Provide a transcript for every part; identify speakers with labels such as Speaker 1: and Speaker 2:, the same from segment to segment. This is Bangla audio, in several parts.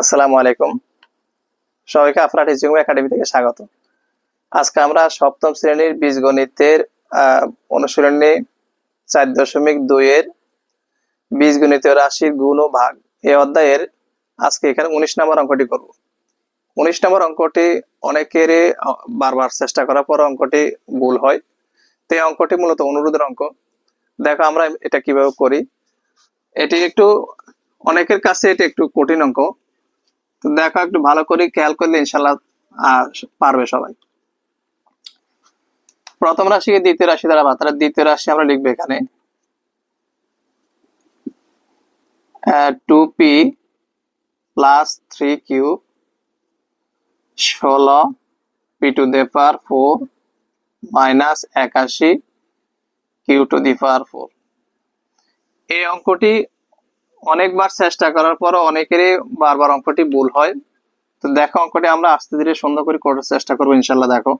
Speaker 1: আসসালামু আলাইকুম। সবাইকে আফরা টিচিং একাডেমি থেকে স্বাগত। আজকে আমরা সপ্তম শ্রেণির বীজগণিতের অনুশীলনী চার দশমিক দুইয়ের বীজগণিতীয় রাশির গুণ ও ভাগ এই অধ্যায়ের আজকে এখানে উনিশ নম্বর অঙ্কটি করব। উনিশ নম্বর অঙ্কটি অনেকেরই আহ, বারবার চেষ্টা করার পর অঙ্কটি ভুল হয়। তো এই অঙ্কটি মূলত অনুরোধের অঙ্ক। দেখো আমরা এটা কীভাবে করি। এটি একটু অনেকের কাছে এটি একটু কঠিন অঙ্ক। তো দেখো একটু ভালো করে খেয়াল করলে ইনশাল্লাহ পারবে সবাই। প্রথম রাশিকে দ্বিতীয় রাশি দ্বারা ভাগ। তাহলে দ্বিতীয় রাশি আমরা লিখব এখানে। Two P plus three Q ষোলো P to the power four minus একাশি Q to the power four এই অঙ্কটি অনেকবার চেষ্টা করার পর অনেকেরই বারবার অঙ্কটি ভুল হয়। তো দেখো, অঙ্কটি আমরা আস্তে ধীরে সুন্দর করে করার চেষ্টা করব, ইনশাল্লাহ দেখো।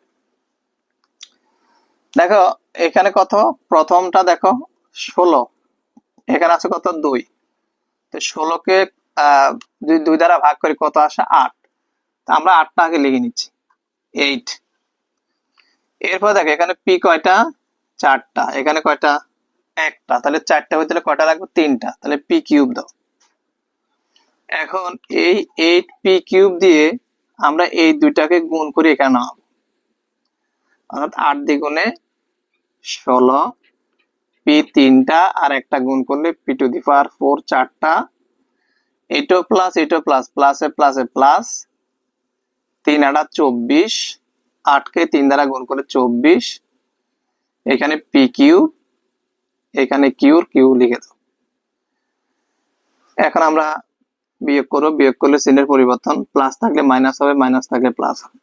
Speaker 1: দেখো, এখানে কত? প্রথমটা দেখো, ষোলো। এখানে আছে কত? দুই। তো ষোলোকে দুই দুই দ্বারা ভাগ করে কত আসে? আট। তা আমরা আটটা আগে লিখে নিচ্ছি। এইট। এরপর দেখো, এখানে পি কয়টা? চারটা। এখানে কয়টা? একটা, তাহলে চারটা ভিতরে কয়টা লাগবে? তিনটা। তাহলে পি কিউব দাও। এখন এই এইট পি কিউব দিয়ে আমরা এই দুইটাকে গুণ করে এখানে অর্থাৎ আট দ্বিগুণে ষোলো পি তিনটা, আর একটা গুণ করলে P to the power four চারটা। এটো প্লাস এটো প্লাস প্লাসে প্লাসে প্লাস তিন আটা চব্বিশ, আটকে তিন দ্বারা গুণ করে চব্বিশ। এখানে পি কিউব এখানে কিউর কিউ লিখে দাও। এখন আমরা বিয়োগ করব, বিয়োগ করলে চিহ্নের পরিবর্তন প্লাস থাকলে মাইনাস হবে মাইনাস থাকলে প্লাস হবে।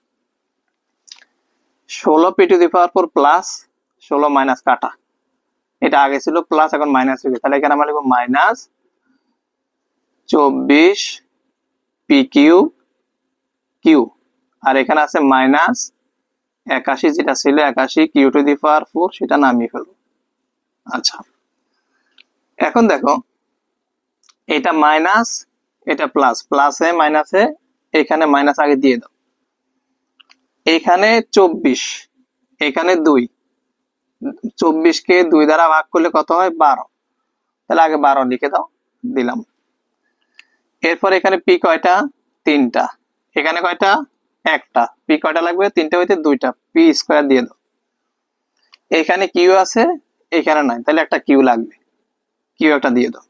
Speaker 1: ষোলো P to the power four plus ষোলো মাইনাস কাটা। এটা আগে ছিল প্লাস এখন মাইনাস হয়ে গেছে। তাহলে এখানে আমরা লিখব মাইনাস চব্বিশ পি কিউ কিউ আর এখানে আছে মাইনাস একাশি, যেটা ছিল একাশি Q to the power four সেটা নামিয়ে ফেলব। আচ্ছা। এখন দেখো, এটা মাইনাস এটা প্লাস প্লাসে মাইনাসে এখানে মাইনাস আগে দিয়ে দাও। এখানে চব্বিশ, এখানে দুই। চব্বিশ কে দুই দ্বারা ভাগ করলে কত হয়? বারো। তাহলে আগে বারো লিখে দাও, দিলাম। এরপর এখানে পি কয়টা? তিনটা। এখানে কয়টা? একটা। পি কয়টা লাগবে? তিনটা হইতে দুইটা। পি স্কোয়ার দিয়ে দাও। এখানে কিউ আছে এখানে নাই। তাহলে একটা কিউ লাগবে। কিউ একটা দিয়ে দাও।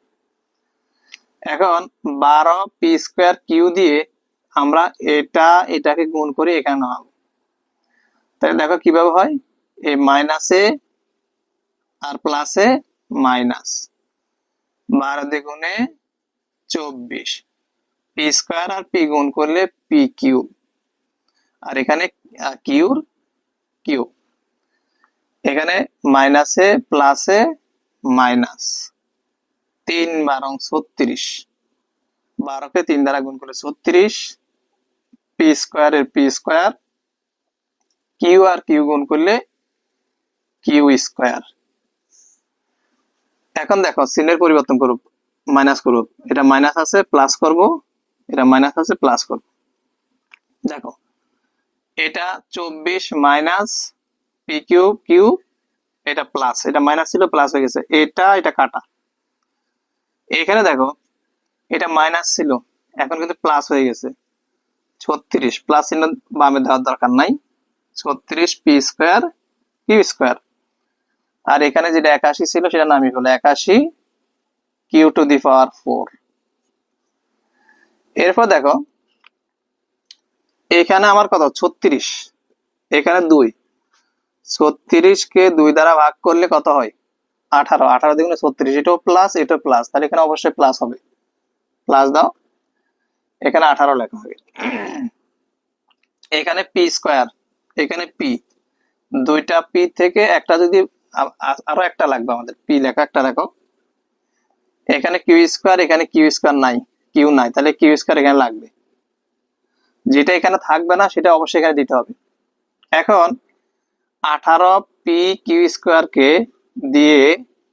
Speaker 1: এখন বারো পি স্কোয়ার কিউ দিয়ে আমরা এটা, এটাকে গুণ করে এখানে নামাবো। তাহলে দেখো কীভাবে হয়? এই মাইনাসে আর প্লাসে মাইনাস বারো দ্বিগুণে চব্বিশ। পি স্কোয়ার আর পি গুণ করলে পি কিউ আর এখানে কিউর কিউ এখানে মাইনাসে প্লাসে মাইনাস তিন বারং ছত্রিশ। বারোকে তিন দ্বারা গুণ করলে ছত্রিশ, পি স্কোয়ারের পি স্কোয়ার, কিউ আর কিউ গুণ করলে কিউ স্কোয়ার। এখন দেখো, চিহ্নের পরিবর্তন করুক, মাইনাস করুক। এটা মাইনাস আছে, প্লাস করব। এটা মাইনাস আছে, প্লাস করব। দেখো, এটা চব্বিশ মাইনাস পি কিউ কিউ এটা প্লাস এটা মাইনাস ছিল প্লাস হয়ে গেছে। এটা এটা কাটা। এখানে দেখো, এটা মাইনাস ছিল, এখন কিন্তু প্লাস হয়ে গেছে। ছত্রিশ প্লাস চিহ্ন বামে দেওয়ার দরকার নাই। ছত্রিশ পি স্কোয়ার কিউ স্কোয়ার আর এখানে যেটা একাশি ছিল, সেটা নামিয়ে হলো একাশি Q to the power four এরপর দেখো, এখানে আমার কত? ছত্রিশ। এখানে দুই। ছত্রিশ কে দুই দ্বারা ভাগ করলে কত হয়? আঠারো। আঠারো দ্বিগুণে ছত্রিশ, এটাও প্লাস এটাও প্লাস তাহলে এখানে অবশ্যই প্লাস হবে। প্লাস দাও। এখানে আঠারো লেখা হবে। এখানে পি স্কোয়ার এখানে পি দুইটা পি থেকে একটা যদি আরও একটা লাগবে আমাদের। পি লেখা একটা দেখো। এখানে কিউ স্কোয়ার এখানে কিউ স্কোয়ার নাই। কিউ নাই। তাহলে কিউ স্কোয়ার এখানে লাগবে। যেটা এখানে থাকবে না, সেটা অবশ্যই এখানে দিতে হবে। এখন আঠারো পি কিউ স্কোয়ার কে দিয়ে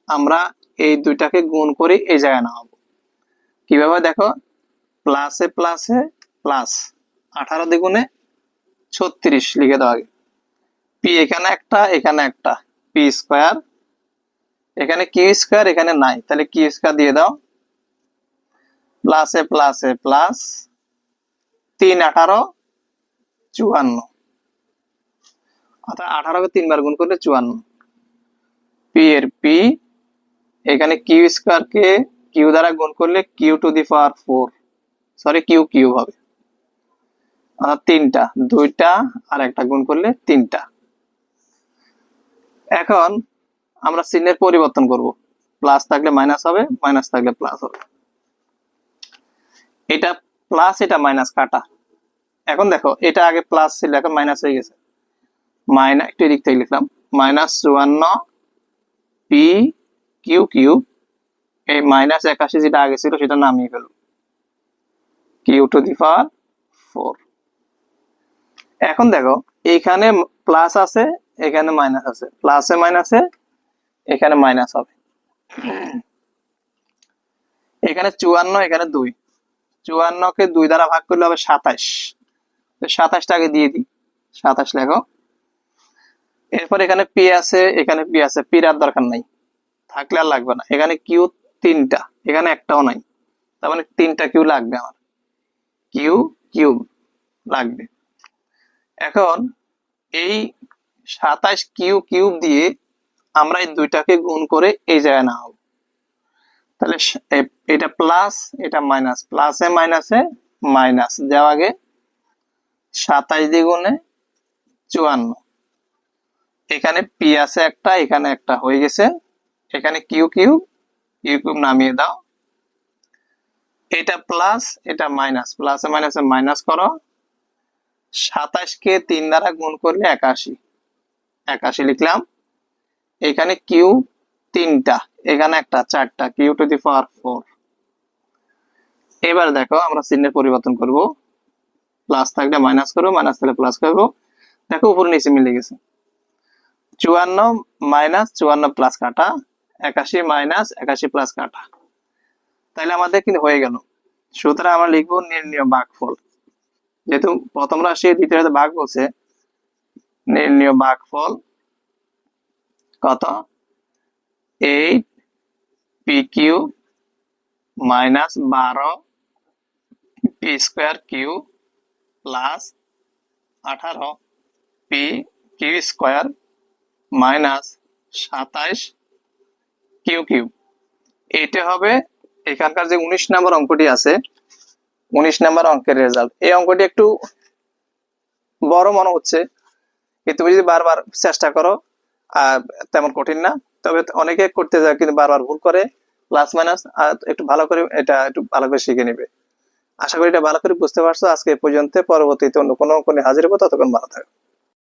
Speaker 1: আমরা এই দুইটাকে গুণ করে এই জায়গায় নামাবো। কীভাবে দেখো? প্লাসে প্লাসে প্লাস আঠারো দ্বিগুণে ছত্রিশ লিখে দাও আগে। পি এখানে একটা এখানে একটা। পি স্কোয়ার এখানে কিউ স্কোয়ার এখানে নাই। তাহলে কিউ স্কোয়ার দিয়ে দাও। প্লাসে প্লাসে প্লাস তিন আঠারো, চুয়ান্ন। অর্থাৎ আঠারোকে তিনবার গুণ করলে চুয়ান্ন। পি এর পি এখানে কিউ স্কোয়ারকে কিউ দ্বারা গুণ করলে Q to the power four sorry Q Q হবে। অর্থাৎ তিনটা, দুইটা আর একটা গুণ করলে তিনটা। এখন আমরা চিহ্নের পরিবর্তন করব। প্লাস থাকলে মাইনাস হবে মাইনাস থাকলে প্লাস হবে। এটা প্লাস এটা মাইনাস কাটা। এখন দেখো, এটা আগে প্লাস ছিল, এখন মাইনাস হয়ে গেছে। মাইনাস, একটু এদিক থেকে লিখলাম, মাইনাস চুয়ান্ন পি কিউ কিউ এই মাইনাস একাশি যেটা আগে ছিল সেটা নামিয়ে ফেলব। Q to the power four এখন দেখো, এখানে প্লাস আছে, এখানে মাইনাস আছে। প্লাসে মাইনাসে এখানে মাইনাস হবে। এখানে চুয়ান্ন, এখানে দুই। চুয়ান্নকে দুই দ্বারা ভাগ করলে হবে সাতাশ। সাতাশটাকে দিয়ে দিই। সাতাশ লেখো। এরপর এখানে পি আছে, এখানে পি আছে। পির আর দরকার নাই। থাকলে আর লাগবে না। এখানে কিউ তিনটা, এখানে একটাও নাই। তার মানে তিনটা কিউ লাগবে আমার। কিউ কিউব লাগবে। এখন এই সাতাশ কিউ কিউব দিয়ে আমরা এই দুইটাকে গুণ করে এই জায়গায় না হবে তাহলে এটা প্লাস এটা মাইনাস প্লাসে মাইনাসে মাইনাস দেওয়া আগে সাতাশ দ্বিগুণে চুয়ান্ন। এখানে পি আছে একটা, এখানে একটা হয়ে গেছে। এখানে কিউ কিউ কিউ কিউব নামিয়ে দাও। এটা প্লাস এটা মাইনাস প্লাসে মাইনাসে মাইনাস করো। সাতাশকে তিন দ্বারা গুণ করলে একাশি। একাশি লিখলাম। এখানে কিউ তিনটা, এখানে একটা, চারটা। Q to the power four এবার দেখো, আমরা চিহ্নের পরিবর্তন করব। প্লাস থাকলে মাইনাস করব মাইনাস থাকলে প্লাস করব। দেখো, উপরে নিচে মিলে গেছে। চুয়ান্ন মাইনাস চুয়ান্ন প্লাস কাটা, একাশি মাইনাস একাশি প্লাস কাটা। তাহলে আমাদের কিন্তু হয়ে গেল। সুতরাং আমরা লিখব নির্ণয় ভাগফল যেহেতু প্রথম রাশি দ্বিতীয় রাশি ভাগ বলছে নির্ণয় ভাগফল কত? এইট পি কিউ মাইনাস বারো পি স্কোয়ার কিউ প্লাস আঠারো পি কিউ স্কোয়ার মাইনাস সাতাইশ কিউ কিউ। এইটা হবে এখানকার যে উনিশ অঙ্কটি আছে, উনিশ অঙ্কের রেজাল্ট এই অঙ্কটি একটু বড় মনে হচ্ছে তুমি যদি বারবার চেষ্টা করো তেমন কঠিন না। তবে অনেকে করতে যায়, কিন্তু বারবার ভুল করে প্লাস মাইনাস একটু ভালো করে এটা একটু ভালো করে শিখে নেবে। আশা করি এটা ভালো করে বুঝতে পারছ। আজকে পর্যন্ত, পরবর্তীতে অন্য কোনো অঙ্ক হাজির হব। ততক্ষণ ভালো থাকো।